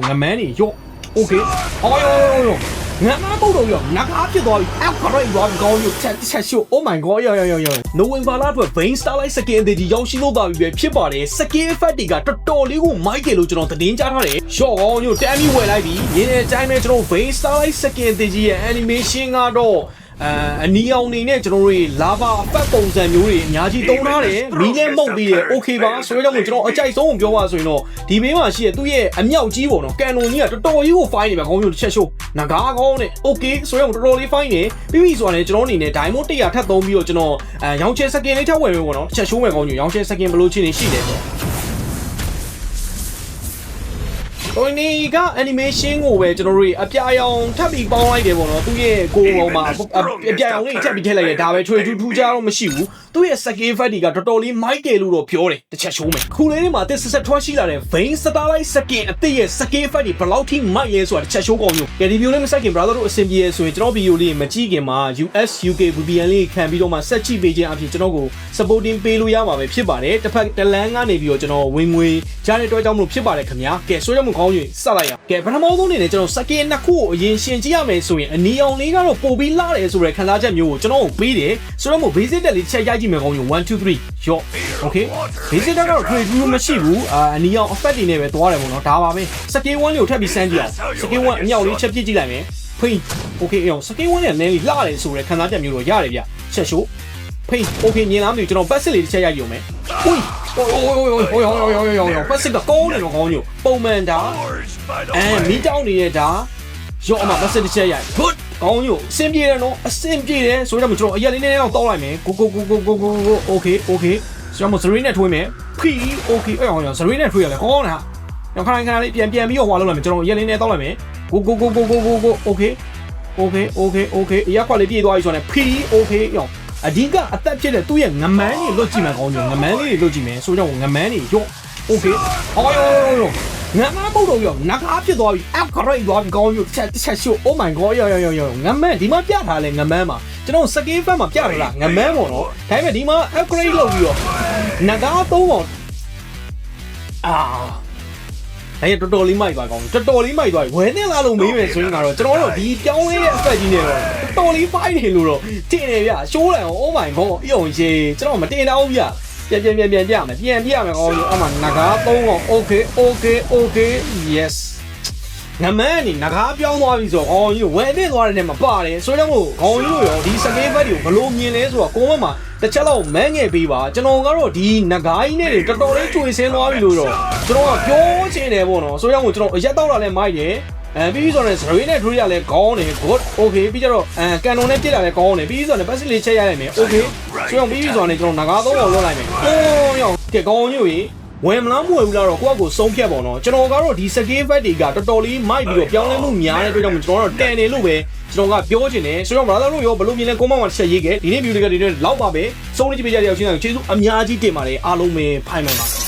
ငမန်းနေရော့โอเคအော်ယောယောယောငါမပုတ်တော့ရောငါကားဖြစ်သွားပြီအောက်ခရိုက်သွားပြီကောင်းယူချက်ချက်ရှို့ oh my god ယောယောယောယောနိုဝင်ဘာလအတွက် vein starlight skin အသေးကြီးရောက်ရှိလို့ပါပြီပဲဖြစ်ပါတယ် skin effect တွေကတော်တော်လေးကိုမိုက်တယ်လို့ကျွန်တော်သတင်းကြားထားတယ်ရှော့ကောင်းယူတမ်းပြီးဝယ်လိုက်ပြီရင်းတဲ့အတိုင်းပဲကျွန်တော် vein starlight skin အသေးကြီးရဲ့ animation ကတော့ အဲအနီအောင်နေနဲ့ကျွန်တော်တို့လာဘာအပတ်ပုံစံမျိုးတွေအများကြီးသုံးထားတယ်မီးလည်းမှုတ်ပြီးတယ် okay ပါဆိုတော့ကျွန်တော်အကြိုက်ဆုံးကိုပြောပါဆိုရင်တော့ဒီမင်းမှာရှိရဲ့သူ့ရဲ့အမြောက်ကြီးပေါ့နော်ကန်လွန်ကြီးကတော်တော်ကြီးကို fine နေပါခေါင်းမျိုးတစ်ချက်ရှိုးငကားကောင်းနဲ့ okay ဆိုတော့တော်တော်လေး fine နေပြီးပြီဆိုတာလည်းကျွန်တော်အနေနဲ့ diamond 100ထပ်သုံးပြီးတော့ကျွန်တော်အဲရောင်းချဲစကင်လေးထပ်ဝယ်မယ်ပေါ့နော်တစ်ချက်ရှိုးမယ်ခေါင်းမျိုးရောင်းချဲစကင်ဘယ်လိုချင်းနေရှိလဲဆို တော့ဒီနေ့က animation ကိုပဲကျွန်တော်တို့အပြာရောင်ထပ်ပြီးပေါင်းလိုက်တယ်ပေါ့နော်သူ့ရဲ့ကိုယ်ပေါ်မှာအပြာရောင်လေးထပ်ပြီးထည့်လိုက်တယ်ဒါပဲထွေထူးထူးခြားတော့မရှိဘူးသူ့ရဲ့ skin effect တွေကတော်တော်လေးမိုက်တယ်လို့တော့ပြောတယ်တစ်ချက်ရှိုးမယ်ခုလေးလေးမှာတစ်ဆက်ဆက်ထွက်ရှိလာတဲ့ vein starlight skin အသစ်ရဲ့ skin effect တွေဘယ်လောက်ထိမိုက်လဲဆိုတာတစ်ချက်ရှိုးကောင်းယူကယ်ဒီဗီဒီယိုလေးမဆက်ခင် brother တို့အဆင်ပြေရဆိုရင်ကျွန်တော်ဗီဒီယိုလေးမကြည့်ခင်မှာ US UK VPN လေးခံပြီးတော့မှဆက်ကြည့်ပေးခြင်းအပြင်ကျွန်တော်ကို supporting ပေးလို့ရမှာပဲဖြစ်ပါတယ်တစ်ဖက်တလန်းကနေပြီးတော့ကျွန်တော်ဝင်ငွေကြားတဲ့အတွက်ကြောင့်မလို့ဖြစ်ပါတယ်ခင်ဗျာကဲဆိုရမှုကောင်းယူစလိုက်ရအောင်ကဲပထမဆုံးအနေနဲ့ကျွန်တော် skin နှစ်ခုကိုအရင်ရှင်ကြည့်ရမယ်ဆိုရင်အနီအောင်လေးကတော့ပို့ပြီးလာတယ်ဆိုတဲ့ခံစားချက်မျိုးကိုကျွန်တော်ကိုပေးတယ်ဆိုတော့မို့ basic တက်လေးတစ်ချက်ရိုက်ကြည့်မယ်ကောင်းယူ1 2 3ရော့ okay basic တက်ကတော့ထွေထူးမရှိဘူးအာအနီအောင် effect တွေနဲ့ပဲသွားတယ်ပေါ့နော်ဒါပါပဲ skin 1လေးကိုထပ်ပြီးစမ်းကြည့်အောင် skin 1အမြောက်လေးချက်ပြစ်ကြည့်လိုက်မယ်ဖိန်း okay အောင် skin 1နဲ့နည်းလေးလှတယ်ဆိုတဲ့ခံစားချက်မျိုးတော့ရတယ်ဗျချက်ရှိုး ဖိန်း okay မြင်လားမသိဘူးကျွန်တော်ပတ်စစ်လေးတစ်ချက်ရိုက်ကြည့်အောင်မယ်อุ้ยโอ้ยโอ้ยโอ้ยโอ้ยโอ้ยโอ้ยโอ้ยโอ้ยပတ်စစ်ကကောင်းတယ်ကောင်းညိုပုံမှန်ဒါအဲမီးတောင်းနေတဲ့ဒါရော့အမပတ်စစ်တစ်ချက်ရိုက် good ကောင်းညိုအဆင်ပြေတယ်နော်အဆင်ပြေတယ်ဆိုတော့ကျွန်တော်အရက်လေးနဲ့တော့တောက်လိုက်မယ်ကိုကိုကိုကိုကိုကိုကို okay okay ကျွန်တော်စရီနဲ့ထွေးမယ်ဖီ okay အဲ့အောင်စရီနဲ့ထွေးရလဲကောင်းတာကျွန်တော်ခဏခဏလေးပြန်ပြန်ပြီးတော့ဟွာလုပ်လိုက်မယ်ကျွန်တော်အရက်လေးနဲ့တောက်လိုက်မယ်ကိုကိုကိုကိုကိုကိုကို okay okay okay okay အရက်ခွက်လေးပြေးသွားပြီဆိုတော့ဖီ okay ရော အဓိကအသက်ဖြစ်တဲ့သူ့ရဲ့ငမန်းကြီးလွတ်ကြည့်မယ်ကောင်းကြီးငမန်းလေးတွေလွတ်ကြည့်မယ်ဆိုတော့ငမန်းကြီးရော့ okay အော်ရောရောရောငမန်းပုတ်တော့ရောငကားဖြစ်သွားပြီအခရိုက်သွားပြီကောင်းကြီးချက်ချက်ရှို့ oh my god ရောရောရောရောငမန်းဒီမှာပြထားလဲငမန်းမှာကျွန်တော်စကေးဖက်မှာပြထားလားငမန်းပေါ့နော်ဒါပေမဲ့ဒီမှာ upgrade လုပ်ပြီးတော့ငကားသုံးအောင်အာ အဲ့တော်တော်လေးမိုက်ပါကောင်းတော်တော်လေးမိုက်သွားပြီဝဲနေလာလို့မေးမယ်ဆိုရင်ကတော့ကျွန်တော်တို့ဒီပြောင်းလဲရဲ့ effect ကြီးနဲ့တော့တော်တော်လေး fight နေလို့တော့တင်နေဗျရှိုးတယ်အောင် oh my god အယုံရှေကျွန်တော်မတင်တော့ဘူးဗျပြန်ပြန်ပြန်ပြန်ပြမယ်ပြန်ပြမယ်ကောင်းအမှငကားသုံးအောင် okay okay okay yes ငမန်းနေငကားပြောင်းသွားပြီဆိုတော့ခေါင်းကြီးဝယ်နေသွားတဲ့နေမှာပါတယ်ဆိုတော့မို့ခေါင်းကြီးတို့ရောဒီစကေးဘက်တွေကိုဘလို့မြင်လဲဆိုတော့ကိုမမှာတစ်ချက်လောက်မန်းငယ်ပေးပါကျွန်တော်ကတော့ဒီငကားကြီးနဲ့တော်တော်လေးကျွေဆင်းသွားပြီလို့တော့ကျွန်တော်ကပြောချင်တယ်ပေါ့နော်ဆိုတော့မို့ကျွန်တော်အရက်တော့လာလဲမိုက်တယ်အဲပြီးပြီးဆိုတော့ဇရွေးနဲ့ထရီရလဲခေါင်းနေ good okay ပြီးကြတော့အဲကန်နုံနဲ့ပြစ်လာလဲခေါင်းနေပြီးပြီးဆိုတော့ပတ်စလေးချက်ရလိုက်မယ် okay ဆိုတော့ပြီးပြီးဆိုတော့ကျွန်တော်ငကားသုံးအောင်လုပ်လိုက်မယ်ဟိုးရောကဲခေါင်းညို့ကြီး ဝယ်မလားမဝယ်ဘူးလားတော့ကိုယ့်အကိုဆုံးဖြတ်ပေါ့နော်ကျွန်တော်ကတော့ဒီ skill effect တွေကတော်တော်လေးမိုက်ပြီးတော့ပြောင်းလဲမှုများတဲ့အတွက်ကြောင့်ကျွန်တော်ကတော့တန်တယ်လို့ပဲကျွန်တော်ကပြောချင်တယ်ဆိုတော့ brother တို့ရောဘလို့မြင်လဲကိုမောင်ကတစ်ချက်ရေးခဲ့ဒီနေ့ view တွေကဒီနေ့လောက်ပါပဲစုံနေကြည့်ပြကြတဲ့ရောက်ချင်းအောင်ကျေးဇူးအများကြီးတင်ပါတယ်အားလုံးပဲဖိုင်မှန်ပါ